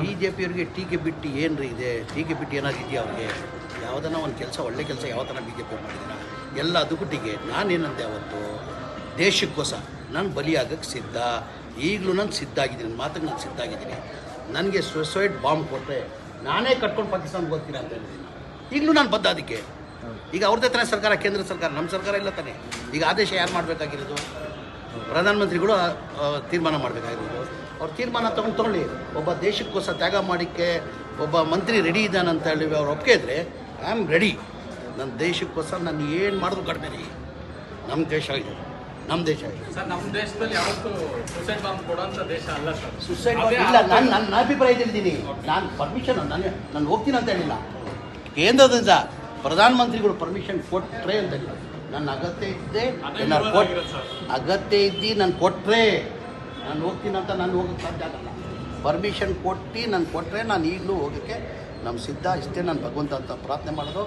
B J ಪಿಯವ್ರಿಗೆ ಟೀಕೆ ಬಿಟ್ಟು ಏನ್ರಿ ಇದೆ? ಟೀಕೆ ಬಿಟ್ಟು ಏನಾದ್ರು ಇದೆಯಾ ಅವ್ರಿಗೆ? ಯಾವುದನ್ನ ಒಂದು ಕೆಲಸ ಒಳ್ಳೆ ಕೆಲಸ ಯಾವ ಥರ ಬಿ ಜೆ ಪಿ ಮಾಡಿದ್ದೀರಾ ಎಲ್ಲ ಅದಕ್ಕೂ ಟೀಕೆ ನಾನೇನಂತೆ ಅವತ್ತು? ದೇಶಕ್ಕೋಸ ನಾನು ಬಲಿಯಾಗಕ್ಕೆ ಸಿದ್ಧ. ಈಗಲೂ ನಾನು ಸಿದ್ಧ ಆಗಿದ್ದೀನಿ ನನ್ನ ಮಾತಿಗೆ ನಾನು ಸಿದ್ಧ ಆಗಿದ್ದೀನಿ ನನಗೆ ಸುಸೈಡ್ ಬಾಂಬ್ ಕೊಟ್ಟರೆ ನಾನೇ ಕಟ್ಕೊಂಡು ಪಾಕಿಸ್ತಾನ ಹೋಗ್ತೀನಿ ಅಂತ ಹೇಳಿದ್ದೀನಿ ಈಗಲೂ ನಾನು ಬದ್ಧ ಅದಕ್ಕೆ. ಈಗ ಅವ್ರದ್ದೇ ತಾನೇ ಸರ್ಕಾರ ಕೇಂದ್ರ ಸರ್ಕಾರ ನಮ್ಮ ಸರ್ಕಾರ ಇಲ್ಲ ತಾನೇ. ಈಗ ಆದೇಶ ಯಾರು ಮಾಡಬೇಕಾಗಿರೋದು? ಪ್ರಧಾನಮಂತ್ರಿಗಳು ತೀರ್ಮಾನ ಮಾಡಬೇಕಾಗಿರೋದು. ಅವ್ರು ತೀರ್ಮಾನ ತೊಗೊಂಡು ತೊಗೊಳ್ಳಿ. ಒಬ್ಬ ದೇಶಕ್ಕೋಸ್ಕರ ತ್ಯಾಗ ಮಾಡಿಕ್ಕೆ ಒಬ್ಬ ಮಂತ್ರಿ ರೆಡಿ ಇದ್ದಾನೆ ಅಂತ ಹೇಳಿ ಅವ್ರು ಒಪ್ಪಿಗೆ ಇದ್ರೆ ಐ ಆಮ್ ರೆಡಿ ನನ್ನ ದೇಶಕ್ಕೋಸ್ಕರ ನಾನು ಏನು ಮಾಡಿದ್ರು ಕಡಿಮೆ ರೀ. ನಮ್ಮ ದೇಶ ಇದೆ. ನಮ್ಮ ದೇಶ ಸರ್ ನಮ್ಮ ದೇಶದಲ್ಲಿ ಯಾವತ್ತೂ ಸುಸೈಡ್ ಬಾಂಬ್ ಕೊಡುವಂತ ದೇಶ ಅಲ್ಲ ಸರ್. ಸುಸೈಡ್ ಇಲ್ಲ. ನಾನು ನನ್ನ ಅಭಿಪ್ರಾಯ ತಿಳಿದೀನಿ ನಾನು ಪರ್ಮಿಷನ್ ನಾನು ನಾನು ಹೋಗ್ತೀನಿ ಅಂತ ಹೇಳಿಲ್ಲ. ಕೇಂದ್ರದಿಂದ ಪ್ರಧಾನಮಂತ್ರಿಗಳು ಪರ್ಮಿಷನ್ ಕೊಟ್ಟರೆ ಅಂತ ಹೇಳಿಲ್ಲ ನನ್ನ ಅಗತ್ಯ ಇದ್ದೆ ನಾನು ಕೊಟ್ಟು ಅಗತ್ಯ ಇದ್ದು ನಾನು ಕೊಟ್ಟರೆ ನಾನು ಹೋಗ್ತೀನಿ ಅಂತ ನಾನು ಹೋಗಕ್ಕೆ ಸಾಧ್ಯ ಆಗಲ್ಲ. ಪರ್ಮಿಷನ್ ಕೊಟ್ಟು ನಾನು ಕೊಟ್ಟರೆ ನಾನು ಈಗಲೂ ಹೋಗೋಕ್ಕೆ ನಮ್ಮ ಸಿದ್ಧ ಇಷ್ಟೇ ನಾನು ಭಗವಂತ ಅಂತ ಪ್ರಾರ್ಥನೆ ಮಾಡೋದು.